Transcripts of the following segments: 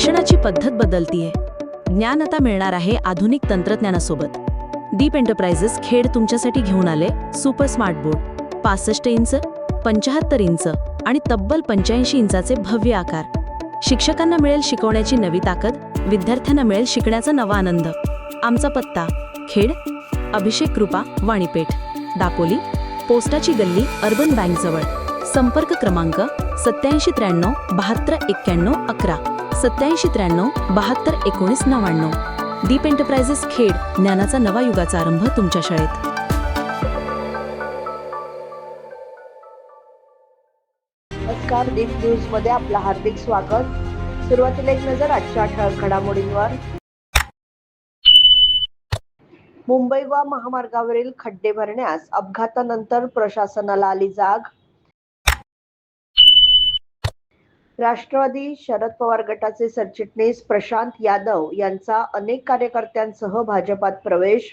शिक्षणाची पद्धत बदलतीये. ज्ञान आता मिळणार आहे आधुनिक तंत्रज्ञानासोबत. डीप एंटरप्राइजेस खेड तुमच्यासाठी घेऊन आले सुपर स्मार्ट बोर्ड पासष्ट इंच पंचाहत्तर इंच आणि तब्बल पंच्याऐंशी इंचाचे भव्य आकार. शिक्षकांना मिळेल शिकवण्याची नवी ताकद विद्यार्थ्यांना मिळेल शिकण्याचा नवा आनंद. आमचा पत्ता खेड अभिषेक कृपा वाणीपेठ. दापोली पोस्टाची गल्ली अर्बन बँकजवळ संपर्क क्रमांक सत्याऐंशी त्र्याण्णव बहात्तर एक्क्याण्णव अकरा. सत्याऐंशी त्र्याण्णव बहात्तर एकोणीस नव्याण्णव. डीप एंटरप्राइजेस खेड ज्ञानाचा नवा युगाचा आरंभ तुमच्या शाळेत. नमस्कार दीप न्यूजमध्ये आपलं हार्दिक स्वागत. सुरुवातीला एक नजर आजच्या ठळक घडामोडींवर. मुंबई व महामार्गावरील खड्डे भरण्यास अपघातानंतर प्रशासनाला आली जाग. राष्ट्रवादी शरद पवार गटाचे सरचिटणीस प्रशांत यादव यांचा अनेक कार्यकर्त्यांसह भाजपात प्रवेश.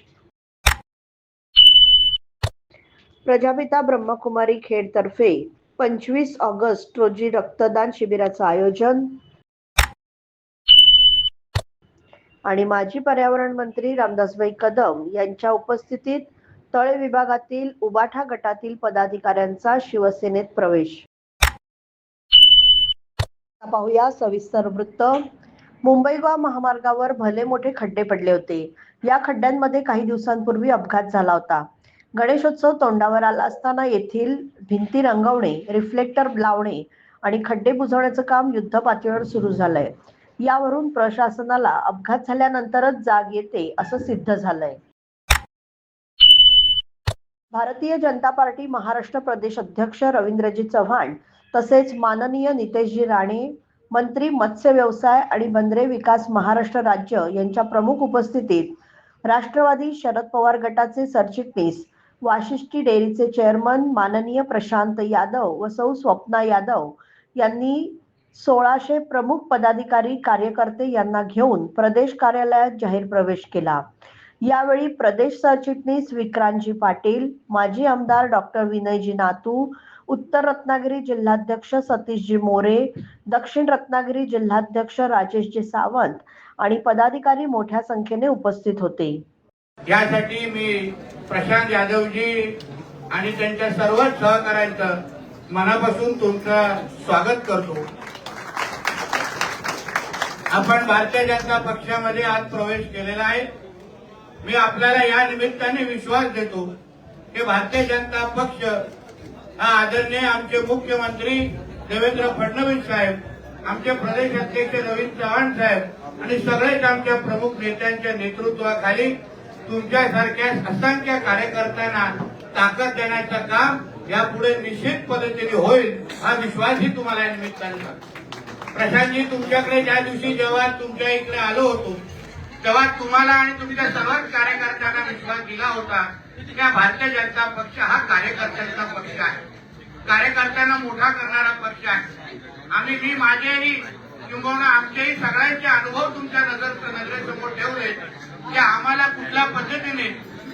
प्रजापिता ब्रह्मकुमारी खेडतर्फे पंचवीस ऑगस्ट रोजी रक्तदान शिबिराचं आयोजन. आणि माजी पर्यावरण मंत्री रामदासभाई कदम यांच्या उपस्थितीत तळे विभागातील उबाठा गटातील पदाधिकाऱ्यांचा शिवसेनेत प्रवेश. पाहूया. सविस्तर वृत्त. मुंबई गोवा महामार्गावर भले मोठे खड्डे पडले होते. या खड्ड्यांमध्ये काही दिवसांपूर्वी अपघात झाला होता. गणेशोत्सव तोंडावर आला असताना येथील भिंती रंगवणे रिफ्लेक्टर लावणे आणि खड्डे बुजवण्याचं काम युद्ध पातळीवर सुरू झालंय. यावरून प्रशासनाला अपघात झाल्यानंतरच जाग येते असं सिद्ध झालंय. भारतीय जनता पार्टी महाराष्ट्र प्रदेश अध्यक्ष रवींद्रजी चव्हाण तसेच माननीय नितेशजी राणे मंत्री मत्स्य व्यवसाय आणि बंदरे विकास महाराष्ट्र राज्य यांच्या प्रमुख उपस्थितीत राष्ट्रवादी शरद पवार गटाचे सरचिटणीस वाशिष्ठी डेअरीचे चेअरमन माननीय प्रशांत यादव व सौ स्वप्ना यादव यांनी सोळाशे प्रमुख पदाधिकारी कार्यकर्ते यांना घेऊन प्रदेश कार्यालयात जाहीर प्रवेश केला. यावेळी प्रदेश सरचिटणीस विक्रांतजी पाटील माजी आमदार डॉक्टर विनयजी नातू उत्तर रत्नागिरी जिल्हाध्यक्ष सतीशजी मोरे दक्षिण रत्नागिरी जिल्हाध्यक्ष राजेशजी सावंत आणि पदाधिकारी मोठ्या संख्येने उपस्थित होते. यासाठी मी प्रशांत यादवजी आणि त्यांच्या सर्व सहकाऱ्यांचं मनापासून तुमचं स्वागत करतो. आपण भारतीय जनता पक्षामध्ये आज प्रवेश केलेला आहे. मी आपल्याला या निमित्ताने विश्वास देतो की भारतीय जनता पक्ष हा आदरणीय आमचे मुख्यमंत्री देवेंद्र फडणवीस साहेब आमचे प्रदेश अध्यक्ष रवींद्र चव्हाण साहेब आणि सगळेच आमच्या प्रमुख नेत्यांच्या नेतृत्वाखाली तुमच्यासारख्या असंख्य कार्यकर्त्यांना ताकद देण्याचं काम यापुढे निश्चित पद्धतीने होईल हा विश्वासही तुम्हाला या निमित्ताने प्रशांतजी तुमच्याकडे ज्या दिवशी जेव्हा तुमच्या इकडे आलो होतो तेव्हा तुम्हाला आणि तुमच्या सर्वच कार्यकर्त्यांना विश्वास दिला होता. की भारतीय जनता पक्ष हा कार्यकर्त्यांचा पक्ष आहे. कार्यकर्त्यांना मोठा करणारा पक्ष आहे. आम्ही मी माझेही किंबहुना आमचेही सगळ्यांचे अनुभव तुमच्या नजर नजरेसमोर ठेवले की आम्हाला कुठल्या पद्धतीने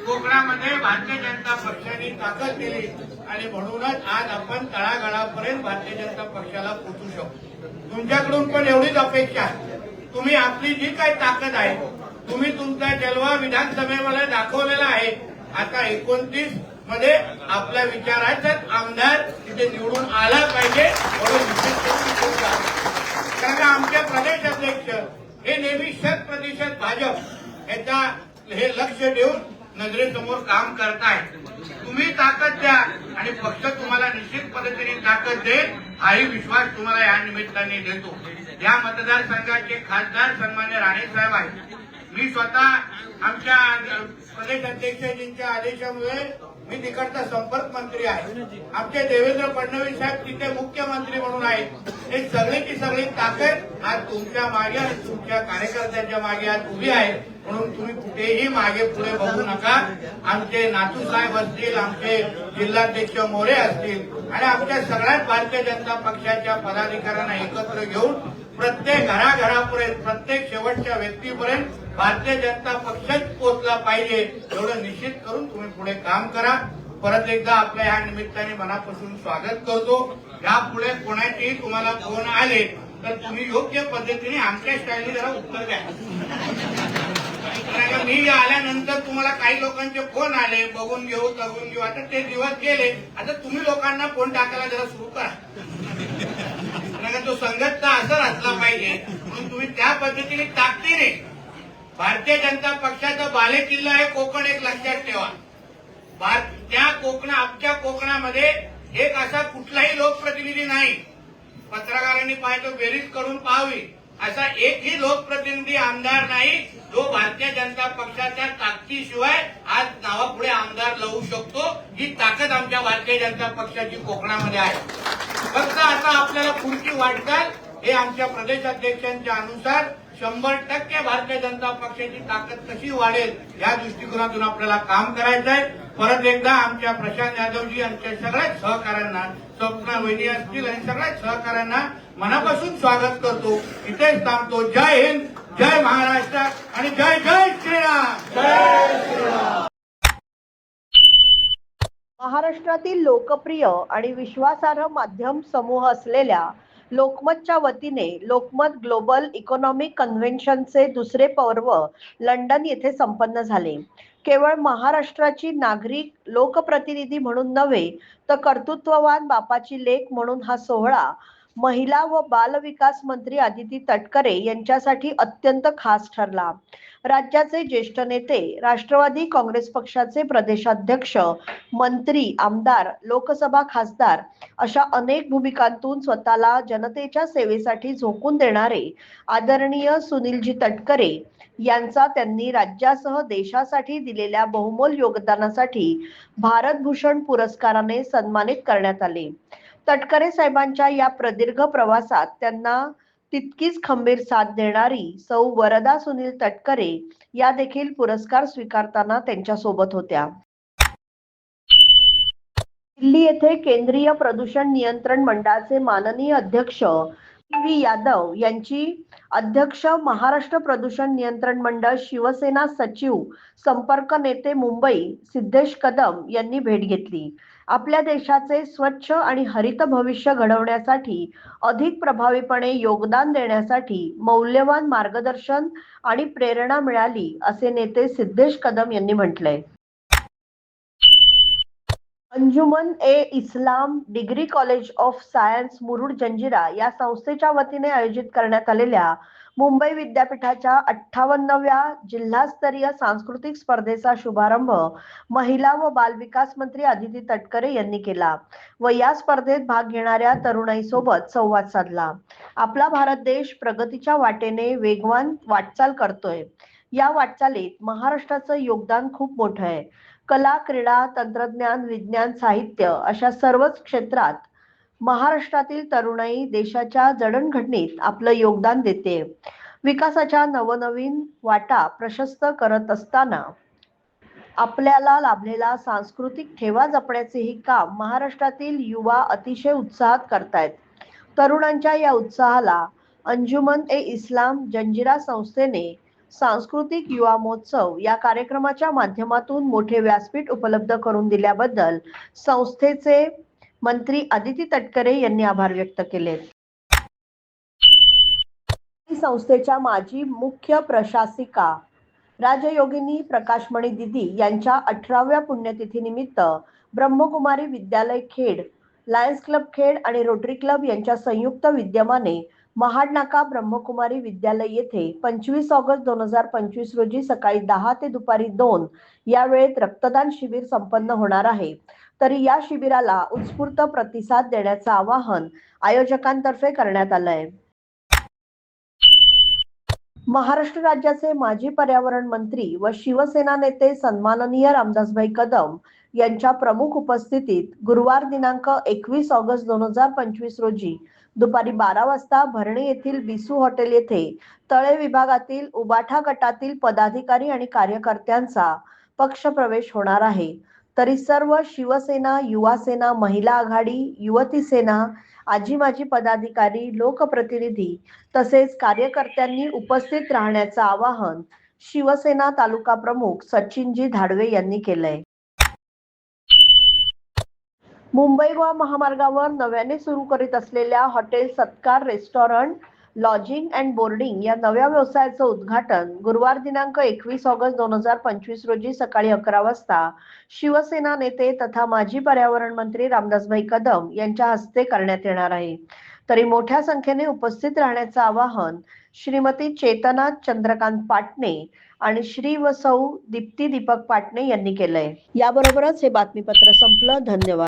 कोकणामध्ये भारतीय जनता पक्षाने ताकद दिली आणि म्हणूनच आज आपण तळागाळापर्यंत भारतीय जनता पक्षाला पोचू शकतो. तुमच्याकडून पण एवढीच अपेक्षा आहे. तुम्ही आपली जी काही ताकद आहे तुम्ही तुमचा जलवा विधानसभेमध्ये दाखवलेला आहे आता एकोणतीसमध्ये आपल्या विचाराचाच आमदार तिथे निवडून आला पाहिजे म्हणून कारण आमचे प्रदेश अध्यक्ष हे नेहमी शत प्रतिशत भाजप याचा हे लक्ष देऊन नजरेसमोर काम करताय. तुम्ही ताकद द्या आणि पक्ष तुम्हाला निश्चित पद्धतीने ताकद देईल हाही विश्वास तुम्हाला या निमित्ताने देतो. या मतदारसंघाचे खासदार सन्मान्य राणे साहेब आहेत. मी स्वतः आमच्या प्रदेश अध्यक्षजींच्या आदेशामुळे मी तिकडचा संपर्क मंत्री आहे. आमचे देवेंद्र फडणवीस साहेब तिथे मुख्यमंत्री म्हणून आहेत. हे सगळीची सगळी ताकद आज तुमच्या मागे आणि तुमच्या कार्यकर्त्यांच्या मागे आज उभी आहे. म्हणून तुम्ही कुठेही मागे पुढे बघू नका. आमचे नातू साहेब असतील आमचे जिल्हाध्यक्ष मोरे असतील आणि आमच्या सगळ्याच भारतीय जनता पक्षाच्या पदाधिकाऱ्यांना एकत्र घेऊन प्रत्येक घराघरापर्यंत प्रत्येक शेवटच्या व्यक्तीपर्यंत भारतीय जनता पक्षच पोचला पाहिजे एवढं निश्चित करून तुम्ही पुढे काम करा. परत एकदा आपल्या या निमित्ताने मनापासून स्वागत करतो. यापुढे कोणाचेही तुम्हाला फोन आले तर तुम्ही योग्य पद्धतीने आमच्या स्टाईलने जरा उत्तर द्या. मी आल्यानंतर तुम्हाला काही लोकांचे फोन आले बघून घेऊ तगून घेऊ. आता ते दिवस गेले आता तुम्ही लोकांना फोन टाकायला जरा सुरू करा. कारण का तो संघटना असं असला पाहिजे म्हणून तुम्ही त्या पद्धतीने ताकदीने भारतीय जनता पक्षाचा बाले किल्ला आहे कोकण एक लक्षात ठेवा. भार- त्या कोकण आमच्या कोकणामध्ये एक असा कुठलाही लोकप्रतिनिधी नाही. पत्रकारांनी पाहिजे बेरीज करून पाहावी. असा एकही लोकप्रतिनिधी आमदार नाही जो भारतीय जनता पक्षाच्या ताकदीशिवाय आज नावापुढे आमदार लावू शकतो. ही ताकद आमच्या भारतीय जनता पक्षाची कोकणामध्ये आहे. फक्त आता आपल्याला पुढची वाटचाल हे आमच्या प्रदेशाध्यक्षांच्या अनुसार शंभर टक्के भारतीय जनता पक्षाची ताकद कशी वाढेल या दृष्टिकोनातून आपल्याला काम करायचं आहे. परत एकदा आमच्या प्रशांत यादवजी आमच्या सगळ्याच सहकाऱ्यांना स्वप्ना वहिनी असतील आणि सगळ्याच सहकाऱ्यांना मनापासून स्वागत करतो. इथेच थांबतो. जय हिंद जय महाराष्ट्र आणि जय जय श्रीराम. महाराष्ट्रातील लोकप्रिय आणि विश्वासार्ह माध्यम समूह असलेल्या लोकमतच्या वतीने लोकमत ग्लोबल इकॉनॉमिक कन्व्हेन्शनचे दुसरे पर्व लंडन येथे संपन्न झाले. केवळ महाराष्ट्राची नागरिक लोकप्रतिनिधी म्हणून नव्हे तर कर्तृत्ववान बापाची लेख म्हणून हा सोहळा महिला व बालविकास मंत्री आदिती तटकरे यांच्यासाठी अत्यंत खास ठरला. राज्याचे ज्येष्ठ नेते राष्ट्रवादी काँग्रेस पक्षाचे प्रदेशाध्यक्ष मंत्री आमदार लोकसभा खासदार अशा अनेक भूमिकांतून स्वतःला जनतेच्या सेवेसाठी झोकून देणारे आदरणीय सुनीलजी तटकरे यांचा त्यांनी राज्यासह देशासाठी दिलेल्या बहुमोल योगदानासाठी भारतभूषण पुरस्काराने सन्मानित करण्यात आले. तटकरे साहेबांच्या या प्रदीर्घ प्रवासात त्यांना तितकीच खंबीर साथ देणारी सौ वरदा सुनील तटकरे या देखील पुरस्कार स्वीकारताना त्यांच्यासोबत होत्या. दिल्ली येथे केंद्रीय प्रदूषण नियंत्रण मंडळाचे माननीय अध्यक्ष व्ही यादव यांची अध्यक्ष महाराष्ट्र प्रदूषण नियंत्रण मंडळ शिवसेना सचिव संपर्क नेते मुंबई सिद्धेश कदम यांनी भेट घेतली. आपल्या देशाचे स्वच्छ आणि हरित भविष्य घडवण्यासाठी अधिक प्रभावीपणे योगदान देण्यासाठी मौल्यवान मार्गदर्शन आणि प्रेरणा मिळाली असे नेते सिद्धेश कदम यांनी म्हटलंय Anjuman e. Islam degree college of science Murud Janjira या संस्थेच्या वतीने आयोजित करण्यात आलेल्या मुंबई विद्यापीठाच्या अठ्ठावन्नव्या जिल्हास्तरीय सांस्कृतिक स्पर्धेचा शुभारंभ महिला व बालविकास मंत्री आदिती तटकरे यांनी केला व या स्पर्धेत भाग घेणाऱ्या तरुणाईसोबत संवाद साधला. आपला भारत देश प्रगतीच्या वाटेने वेगवान वाटचाल करतोय. या वाटचालीत महाराष्ट्राचं योगदान खूप मोठं आहे. कला क्रीडा तंत्रज्ञान विज्ञान साहित्य अशा सर्वच क्षेत्रात महाराष्ट्रातील तरुणाई देशाच्या जडणघडणीत आपलं योगदान देते. विकासाच्या नवनवीन वाटा प्रशस्त करत असताना आपल्याला लाभलेला सांस्कृतिक ठेवा जपण्याचेही काम महाराष्ट्रातील युवा अतिशय उत्साहात करतायत. तरुणांच्या या उत्साहाला अंजुमन ए इस्लाम जंजिरा संस्थेने सांस्कृतिक युवा महोत्सव या कार्यक्रमाच्या माध्यमातून मोठे व्यासपीठ उपलब्ध करून दिल्याबद्दल संस्थेचे मंत्री आदिती तटकरे यांनी आभार व्यक्त केले. संस्थेच्या माजी मुख्य प्रशासिका राजयोगिनी प्रकाशमणी दिदी यांच्या अठराव्या पुण्यतिथीनिमित्त ब्रह्मकुमारी विद्यालय खेड लायन्स क्लब खेड आणि रोटरी क्लब यांच्या संयुक्त विद्यमाने महाडनाका ब्रह्मकुमारी विद्यालय येथे पंचवीस ऑगस्ट दोन हजार पंचवीस रोजी सकाळी दहा ते दुपारी दोन या वेळेत रक्तदान शिबिर संपन्न होणार आहे. तरी या शिबिराला उत्स्फूर्त प्रतिसाद देण्याचं आवाहन आयोजकांतर्फे करण्यात आलंय. महाराष्ट्र राज्याचे माजी पर्यावरण मंत्री व शिवसेना नेते सन्माननीय रामदासभाई कदम यांच्या प्रमुख उपस्थितीत गुरुवार दिनांक एकवीस ऑगस्ट दोन हजार पंचवीस रोजी दुपारी बारा वाजता भरणे येथील बिसू हॉटेल येथे तळे विभागातील उबाठा गटातील पदाधिकारी आणि कार्यकर्त्यांचा पक्षप्रवेश होणार आहे. तरी सर्व शिवसेना युवा सेना महिला आघाडी युवती सेना आजी माजी पदाधिकारी लोकप्रतिनिधी तसेच कार्यकर्त्यांनी उपस्थित राहण्याचं आवाहन शिवसेना तालुका प्रमुख सचिनजी धाडवे यांनी केलंय. मुंबई गोवा महामार्गावर नव्याने सुरू करीत असलेल्या हॉटेल सत्कार रेस्टॉरंट लॉजिंग अँड बोर्डिंग या नव्या व्यवसायाचं उद्घाटन गुरुवार दिनांक एकवीस ऑगस्ट दोन हजार पंचवीस रोजी सकाळी अकरा वाजता शिवसेना नेते तथा माजी पर्यावरण मंत्री रामदासभाई कदम यांच्या हस्ते करण्यात येणार आहे. तरी मोठ्या संख्येने उपस्थित राहण्याचं आवाहन श्रीमती चेतना चंद्रकांत पाटणे आणि श्री व सौ दीप्ती दीपक पाटणे यांनी केलंय. याबरोबरच हे बातमीपत्र संपलं. धन्यवाद.